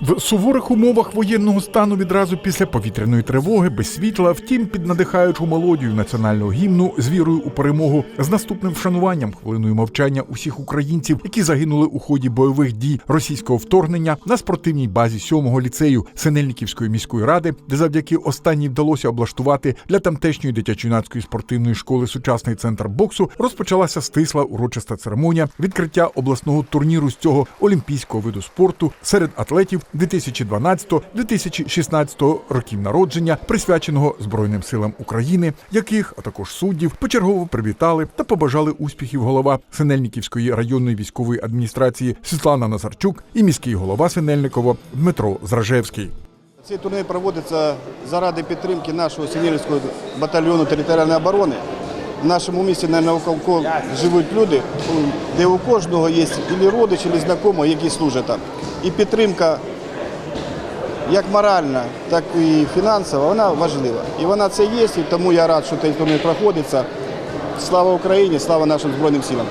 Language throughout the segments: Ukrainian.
В суворих умовах воєнного стану відразу після повітряної тривоги без світла, втім, під надихаючу мелодію національного гімну з вірою у перемогу, з наступним вшануванням хвилиною мовчання усіх українців, які загинули у ході бойових дій російського вторгнення на спортивній базі сьомого ліцею Синельниківської міської ради, де завдяки останній вдалося облаштувати для тамтешньої дитячо-юнацької спортивної школи сучасний центр боксу, розпочалася стисла урочиста церемонія відкриття обласного турніру з цього олімпійського виду спорту серед атлетів 2012-2016 років народження, присвяченого Збройним силам України, яких, а також суддів, почергово привітали та побажали успіхів голова Синельниківської районної військової адміністрації Світлана Назарчук і міський голова Синельникова Дмитро Зражевський. Цей турнір проводиться заради підтримки нашого Синельського батальйону територіальної оборони. В нашому місті, мабуть, около живуть люди, де у кожного є і родич, і знайомий, які служать там. І підтримка як моральна, так і фінансова, вона важлива. І вона це є, і тому я рад, що цей турнір проходиться. Слава Україні, слава нашим Збройним силам.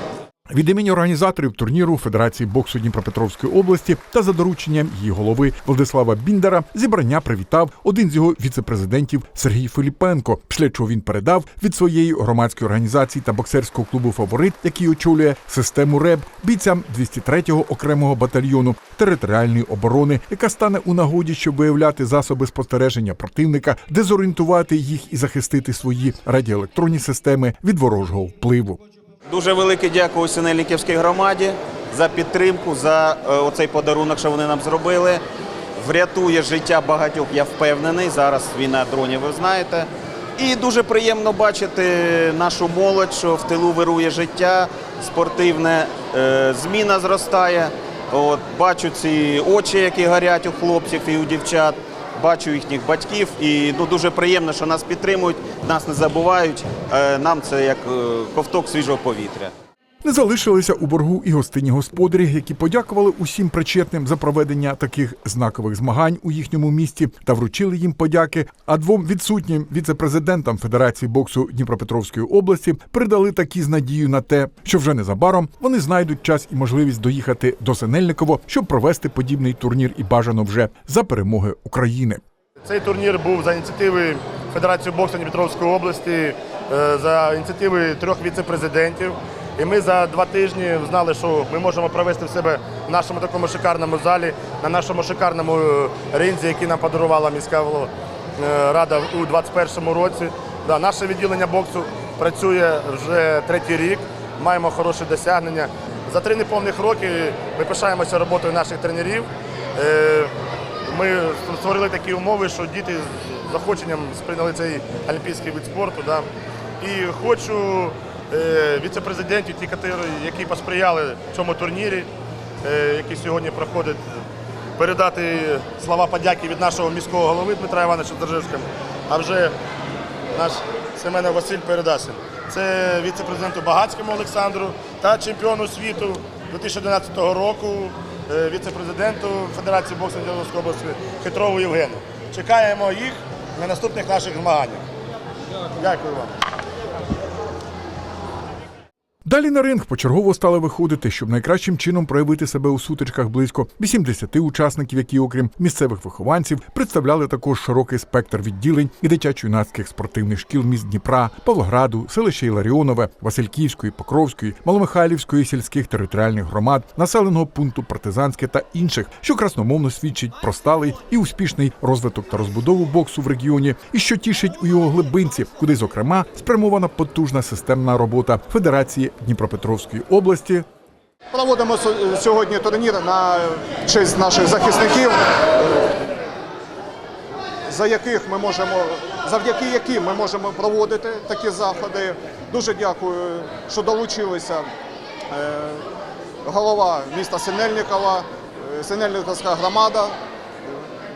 Від імені організаторів турніру Федерації боксу Дніпропетровської області та за дорученням її голови Владислава Біндера зібрання привітав один з його віцепрезидентів Сергій Филіпенко, після чого він передав від своєї громадської організації та боксерського клубу Фаворит, який очолює систему РЕБ бійцям 203-го окремого батальйону територіальної оборони, яка стане у нагоді, щоб виявляти засоби спостереження противника, дезорієнтувати їх і захистити свої радіоелектронні системи від ворожого впливу. Дуже велике дякую Синельниківській громаді за підтримку, за е, оцей подарунок, що вони нам зробили. Врятує життя багатьох, я впевнений. Зараз війна дронів, ви знаєте. І дуже приємно бачити нашу молодь, що в тилу вирує життя, спортивне, е, зміна зростає. От, бачу ці очі, які горять у хлопців і у дівчат. Бачу їхніх батьків, і ну дуже приємно, що нас підтримують, нас не забувають. Е, Нам це як е, ковток свіжого повітря. Не залишилися у боргу і гостинні господарі, які подякували усім причетним за проведення таких знакових змагань у їхньому місті та вручили їм подяки. А двом відсутнім віцепрезидентам Федерації боксу Дніпропетровської області передали такі з надією на те, що вже незабаром вони знайдуть час і можливість доїхати до Синельниково, щоб провести подібний турнір і бажано вже за перемоги України. Цей турнір був за ініціативи Федерації боксу Дніпропетровської області, е, за ініціативи трьох віце-президентів. І ми за два тижні знали, що ми можемо провести в себе в нашому такому шикарному залі, на нашому шикарному е, ринзі, який нам подарувала міська е, рада у 2021 році. Да, наше відділення боксу працює вже третій рік, маємо хороші досягнення. За три неповних роки ми пишаємося роботою наших тренерів. Е, ми створили такі умови, що діти з захоченням сприйняли цей олімпійський вид спорту. Да. І хочу віце-президентів, ті, які посприяли цьому турнірі, е, який сьогодні проходить, передати слова подяки від нашого міського голови Дмитра Івановича Держевського, а вже наш Семенов Василь передасть. Це віце-президенту Багацькому Олександру та чемпіону світу 2011 року, е, віце-президенту Федерації боксу Дніпропетровської області Хитрову Євгену. Чекаємо їх на наступних наших змаганнях. Дякую вам. Далі на ринг почергово стали виходити, щоб найкращим чином проявити себе у сутичках близько 80 учасників, які, окрім місцевих вихованців, представляли також широкий спектр відділень і дитячо-юнацьких спортивних шкіл міст Дніпра, Павлограду, селища Іларіонове, Васильківської, Покровської, Маломихайлівської сільських територіальних громад, населеного пункту Партизанське та інших, що красномовно свідчить про сталий і успішний розвиток та розбудову боксу в регіоні, і що тішить у його глибинці, куди, зокрема, спрямована потужна системна робота Федерації Дніпропетровської області Проводимо сьогодні турнір на честь наших захисників, за яких ми можемо, завдяки яким ми можемо проводити такі заходи. Дуже дякую, що долучилися е, голова міста Синельникова, е, Синельниковська громада.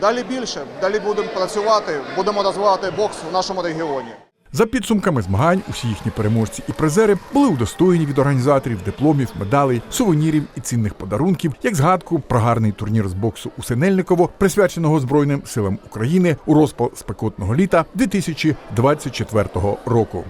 Далі більше, далі будемо працювати, будемо розвивати бокс в нашому регіоні. За підсумками змагань, усі їхні переможці і призери були удостоєні від організаторів дипломів, медалей, сувенірів і цінних подарунків, як згадку про гарний турнір з боксу у Синельниково, присвяченого Збройним силам України у розпал спекотного літа 2024 року.